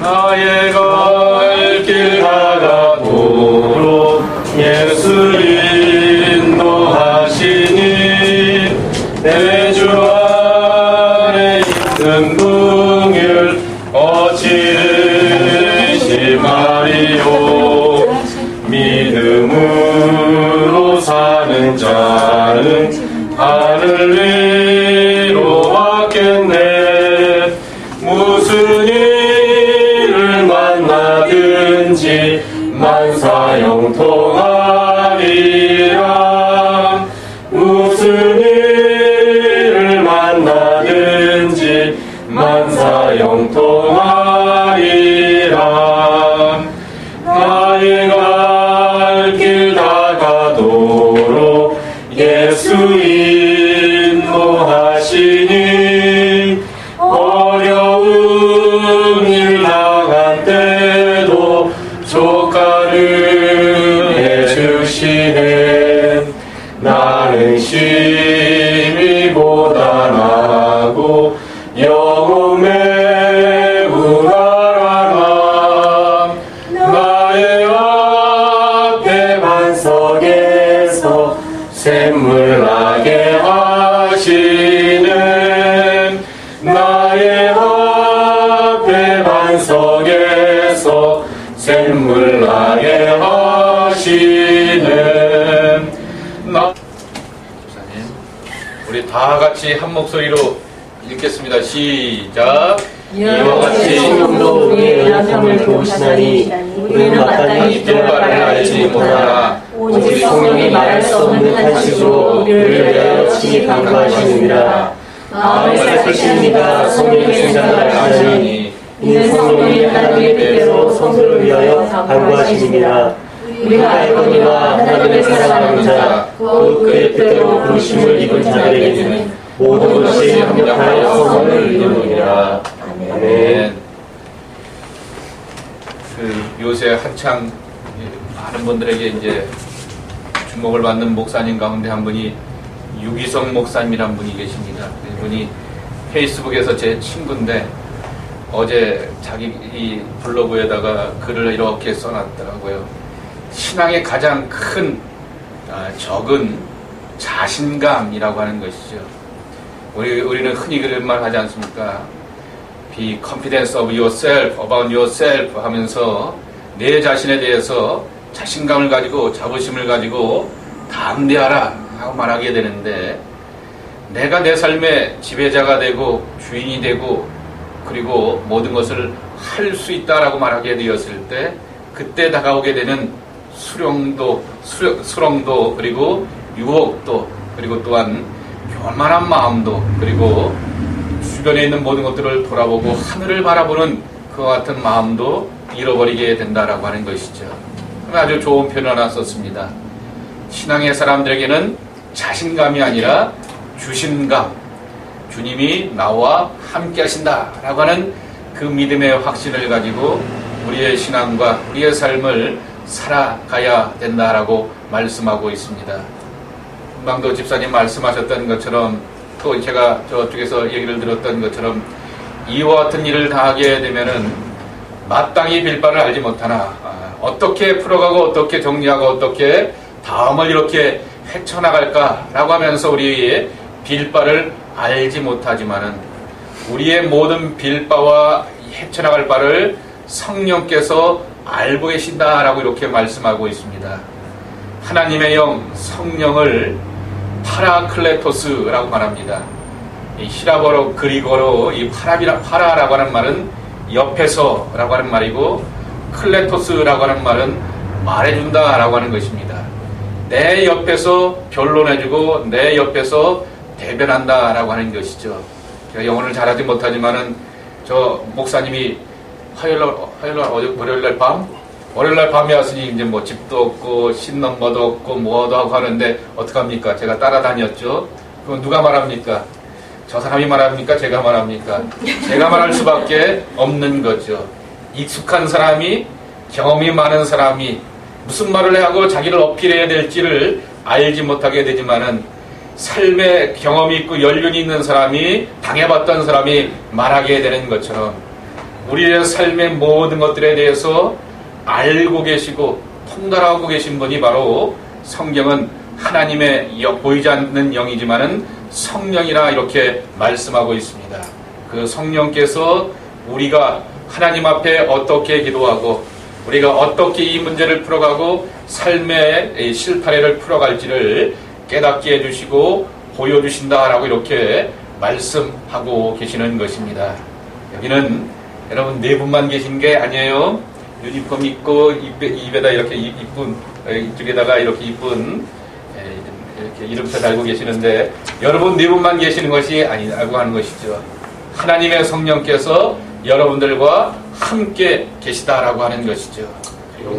나의 갈길 다가도록 예수 인도하시니 내 주 안에 있는 긍휼 어찌르시 말이요 믿음으로 사는 자는 하늘 만사 다 같이 한 목소리로 읽겠습니다. 시작. 이와 같이 성령도 우리의 연약함을 도우시나니 우리는 마땅히 이길 바를 알지 못하나 오직 성령이 말할 수 없는 탄식으로 우리를 위하여 친히 간구하시느니라 마음을 살피시니가 성령의 생각을 아시니 이는 성령이 하나님의 뜻대로 성도를 위하여 간구하시느니라 우리가 알거니와 하나님의 사랑하는 자, 곧 그의 뜻대로 부르심을 입은 자들에게는 모든 것이 합력하여 성을 이루느니라. 아멘. 네. 그 요새 한창 많은 분들에게 이제 주목을 받는 목사님 가운데 한 분이 유기성 목사님이란 분이 계십니다. 이분이 페이스북에서 제 친구인데 어제 자기 이 블로그에다가 글을 이렇게 써놨더라고요. 신앙의 가장 큰 아, 적은 자신감이라고 하는 것이죠. 우리 우리는 흔히 그런 말 하지 않습니까? Be confidence of yourself, about yourself 하면서 내 자신에 대해서 자신감을 가지고 자부심을 가지고 담대하라 하고 말하게 되는데 내가 내 삶의 지배자가 되고 주인이 되고 그리고 모든 것을 할 수 있다라고 말하게 되었을 때 그때 다가오게 되는 수령도 수, 수렁도 그리고 유혹도 그리고 또한 교만한 마음도 그리고 주변에 있는 모든 것들을 돌아보고 하늘을 바라보는 그와 같은 마음도 잃어버리게 된다라고 하는 것이죠. 아주 좋은 표현 하나 썼습니다. 신앙의 사람들에게는 자신감이 아니라 주신감, 주님이 나와 함께 하신다라고 하는 그 믿음의 확신을 가지고 우리의 신앙과 우리의 삶을 살아가야 된다라고 말씀하고 있습니다. 금방도 집사님 말씀하셨던 것처럼 또 제가 저쪽에서 얘기를 들었던 것처럼 이와 같은 일을 당하게 되면은 마땅히 빌바를 알지 못하나 아, 어떻게 풀어가고 어떻게 정리하고 어떻게 다음을 이렇게 헤쳐나갈까라고 하면서 우리의 빌바를 알지 못하지만은 우리의 모든 빌바와 헤쳐나갈 바를 성령께서 알고 계신다라고 이렇게 말씀하고 있습니다. 하나님의 영 성령을 파라클레토스라고 말합니다. 이 히라버로 그리고로 이 파라비라 파라라고 하는 말은 옆에서라고 하는 말이고 클레토스라고 하는 말은 말해준다라고 하는 것입니다. 내 옆에서 변론해주고 내 옆에서 대변한다라고 하는 것이죠. 제가 영어를 잘하지 못하지만은 저 목사님이 화요일 날 화요일 날 어제 월요일 날 밤 월요일 날 밤에 왔으니 이제 뭐 집도 없고 씻는 것도 없고 뭐도 하고 하는데 어떡합니까? 제가 따라다녔죠. 그건 누가 말합니까? 저 사람이 말합니까? 제가 말합니까? 제가 말할 수밖에 없는 거죠. 익숙한 사람이 경험이 많은 사람이 무슨 말을 하고 자기를 어필해야 될지를 알지 못하게 되지만은 삶의 경험이 있고 연륜이 있는 사람이 당해봤던 사람이 말하게 되는 것처럼 우리의 삶의 모든 것들에 대해서 알고 계시고 통달하고 계신 분이 바로 성경은 하나님의 여- 보이지 않는 영이지만은 성령이라 이렇게 말씀하고 있습니다. 그 성령께서 우리가 하나님 앞에 어떻게 기도하고 우리가 어떻게 이 문제를 풀어가고 삶의 이 실타래를 풀어갈지를 깨닫게 해주시고 보여주신다라고 이렇게 말씀하고 계시는 것입니다. 여기는 여러분 네 분만 계신 게 아니에요. 유니폼 입고 입에, 입에다 이렇게 이- 이쁜 어, 이쪽에다가 이렇게 에, 이렇게 이름표 달고 계시는데 여러분 네 분만 계시는 것이 아니라고 하는 것이죠. 하나님의 성령께서 여러분들과 함께 계시다라고 하는 것이죠.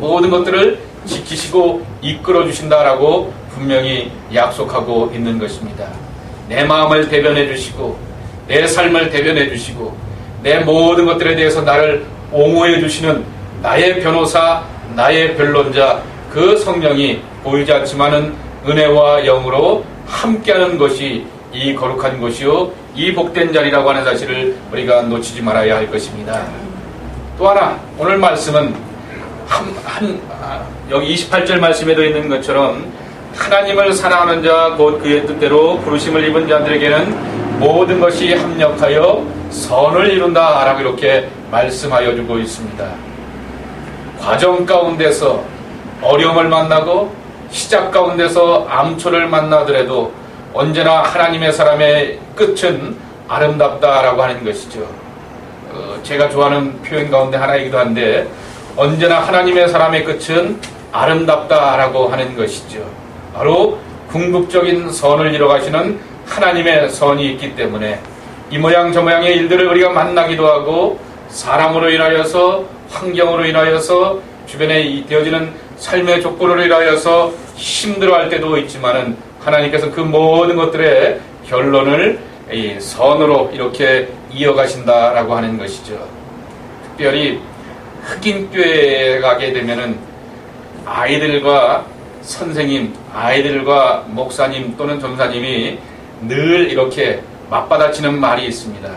모든 것들을 지키시고 이끌어 주신다라고 분명히 약속하고 있는 것입니다. 내 마음을 대변해 주시고 내 삶을 대변해 주시고 내 모든 것들에 대해서 나를 옹호해 주시는 나의 변호사, 나의 변론자 그 성령이 보이지 않지만은 은혜와 영으로 함께하는 것이 이 거룩한 곳이요 이 복된 자리라고 하는 사실을 우리가 놓치지 말아야 할 것입니다. 또 하나 오늘 말씀은 한, 한 아, 여기 28절 말씀에도 있는 것처럼 하나님을 사랑하는 자 곧 그의 뜻대로 부르심을 입은 자들에게는 모든 것이 합력하여 선을 이룬다 라고 이렇게 말씀하여 주고 있습니다. 과정 가운데서 어려움을 만나고 시작 가운데서 암초를 만나더라도 언제나 하나님의 사람의 끝은 아름답다라고 하는 것이죠. 어, 제가 좋아하는 표현 가운데 하나이기도 한데 언제나 하나님의 사람의 끝은 아름답다라고 하는 것이죠. 바로 궁극적인 선을 이뤄가시는 하나님의 선이 있기 때문에 이 모양 저 모양의 일들을 우리가 만나기도 하고 사람으로 인하여서 환경으로 인하여서 주변에 이 되어지는 삶의 조건으로 인하여서 힘들어할 때도 있지만은 하나님께서 그 모든 것들의 결론을 이 선으로 이렇게 이어가신다라고 하는 것이죠. 특별히 흑인 교회에 가게 되면은 아이들과 선생님, 아이들과 목사님 또는 전사님이 늘 이렇게 맞받아치는 말이 있습니다.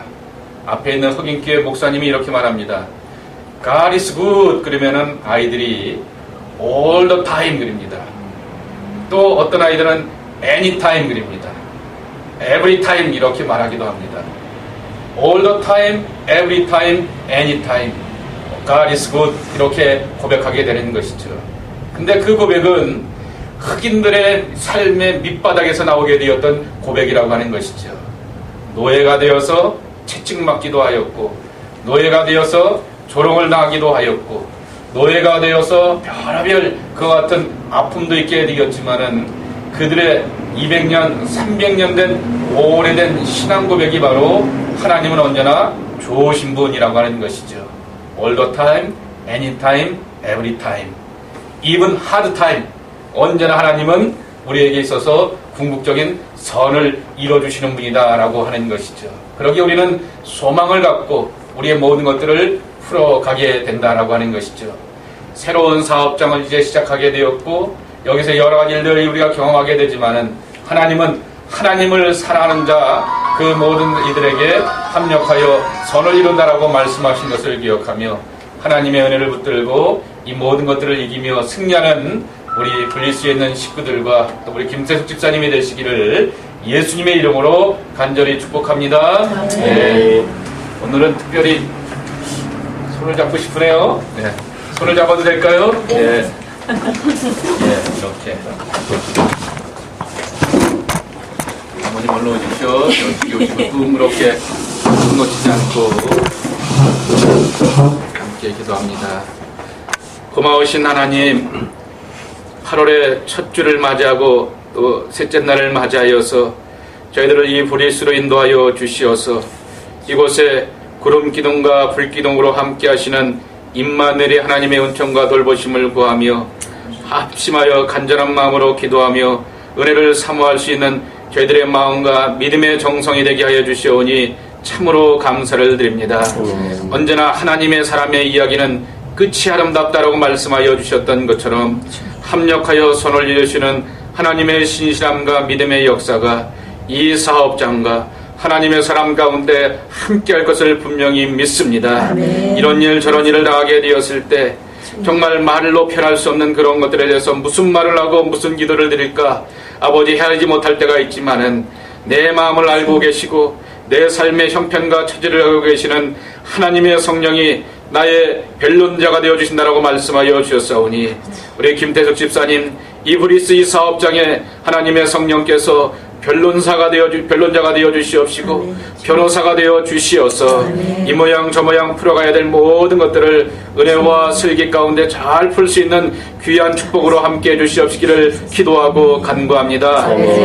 앞에 있는 흑인교회 목사님이 이렇게 말합니다. God is good 그러면은 아이들이 all the time 그립니다. 또 어떤 아이들은 anytime 그립니다. every time 이렇게 말하기도 합니다. all the time, every time, anytime. God is good 이렇게 고백하게 되는 것이죠. 근데 그 고백은 흑인들의 삶의 밑바닥에서 나오게 되었던 고백이라고 하는 것이죠. 노예가 되어서 채찍맞기도 하였고, 노예가 되어서 조롱을 당하기도 하였고, 노예가 되어서 별별 그와 같은 아픔도 있게 되었지만은 그들의 200년, 300년 된 오래된 신앙 고백이 바로 하나님은 언제나 좋으신 분이라고 하는 것이죠. All the time, anytime, every time. even hard time. 언제나 하나님은 우리에게 있어서 궁극적인 선을 이뤄주시는 분이다라고 하는 것이죠. 그러기에 우리는 소망을 갖고 우리의 모든 것들을 풀어가게 된다라고 하는 것이죠. 새로운 사업장을 이제 시작하게 되었고 여기서 여러 가지 일들을 우리가 경험하게 되지만은 하나님은 하나님을 사랑하는 자 그 모든 이들에게 합력하여 선을 이룬다라고 말씀하신 것을 기억하며 하나님의 은혜를 붙들고 이 모든 것들을 이기며 승리하는 우리 불리스에 있는 식구들과 또 우리 김태숙 집사님이 되시기를 예수님의 이름으로 간절히 축복합니다. 네. 오늘은 특별히 손을 잡고 싶으네요. 네. 손을 잡아도 될까요? 네. 네, 이렇게. 어머님 올라오십시오. 여기 오시고 둥그렇게 손 놓치지 않고 함께 기도합니다. 고마우신 하나님, 8월의 첫 주를 맞이하고 또 셋째 날을 맞이하여서 저희들을 이 브리스로 인도하여 주시어서 이곳에 구름 기둥과 불 기둥으로 함께 하시는 임마누엘의 하나님의 은총과 돌보심을 구하며 합심하여 간절한 마음으로 기도하며 은혜를 사모할 수 있는 저희들의 마음과 믿음의 정성이 되게 하여 주시오니 참으로 감사를 드립니다. 언제나 하나님의 사람의 이야기는 끝이 아름답다라고 말씀하여 주셨던 것처럼 합력하여 선을 이루시는 하나님의 신실함과 믿음의 역사가 이 사업장과 하나님의 사람 가운데 함께 할 것을 분명히 믿습니다. 아멘. 이런 일 저런 일을 당하게 되었을 때 정말 말로 표현할 수 없는 그런 것들에 대해서 무슨 말을 하고 무슨 기도를 드릴까 아버지 헤아리지 못할 때가 있지만은 내 마음을 알고 계시고 내 삶의 형편과 처지를 알고 계시는 하나님의 성령이 나의 변론자가 되어 주신다라고 말씀하여 주셨사오니 우리 김태석 집사님 이브리스 이 사업장에 하나님의 성령께서 변론사가 되어 주, 변론자가 되어 주시옵시고 변호사가 되어 주시어서 이 모양 저 모양 풀어가야 될 모든 것들을 은혜와 슬기 가운데 잘 풀 수 있는 귀한 축복으로 함께 해 주시옵시기를 기도하고 간구합니다.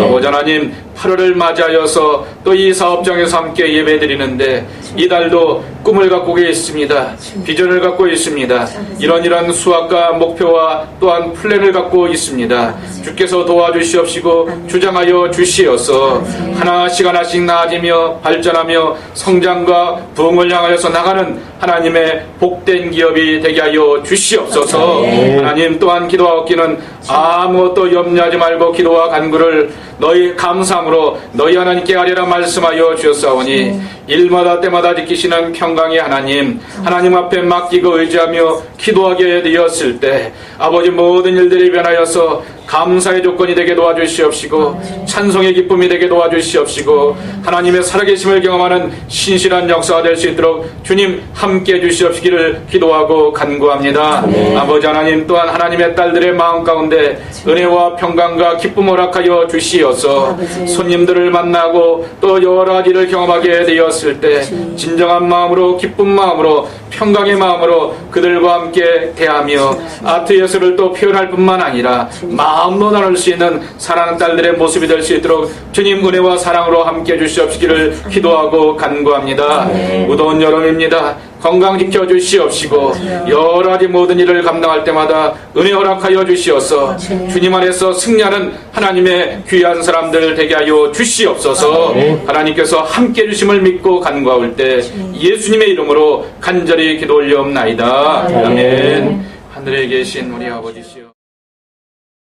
아버지 하나님 8월을 맞이하여서 또 이 사업장에서 함께 예배 드리는데 이달도 꿈을 갖고 계십니다. 비전을 갖고 있습니다. 이런 이런 수학과 목표와 또한 플랜을 갖고 있습니다. 주께서 도와주시옵시고 주장하여 주시 어서 하나씩 하나씩 나아지며 발전하며 성장과 부흥을 향하여서 나가는 하나님의 복된 기업이 되게 하여 주시옵소서. 하나님 또한 기도하옵기는 아무것도 염려하지 말고 기도와 간구를 너희 감상으로 너희 하나님께 하리라 말씀하여 주셨사오니 일마다 때마다 지키시는 평강의 하나님 하나님 앞에 맡기고 의지하며 기도하게 되었을 때 아버지 모든 일들이 변하여서 감사의 조건이 되게 도와주시옵시고 찬송의 기쁨이 되게 도와주시옵시고 하나님의 살아계심을 경험하는 신실한 역사가 될 수 있도록 주님 함께 해주시옵시기를 기도하고 간구합니다. 아버지 하나님 또한 하나님의 딸들의 마음 가운데 은혜와 평강과 기쁨 허락하여 주시어서 손님들을 만나고 또 여러 가지를 경험하게 되었을 때 진정한 마음으로 기쁜 마음으로 평강의 마음으로 그들과 함께 대하며 아트 예술을 또 표현할 뿐만 아니라 마음로 나눌 수 있는 사랑하는 딸들의 모습이 될 수 있도록 주님 은혜와 사랑으로 함께 해주시옵시기를 기도하고 간구합니다. 무더운 여름입니다. 건강 지켜 주시옵시고 여러 가지 모든 일을 감당할 때마다 은혜 허락하여 주시어서 주님 안에서 승리하는 하나님의 귀한 사람들 되게 하여 주시옵소서. 하나님께서 함께 해 주심을 믿고 간구할 때 예수님의 이름으로 간절히 기도 올려옵나이다. 아멘. 하늘에 계신 우리 아버지시여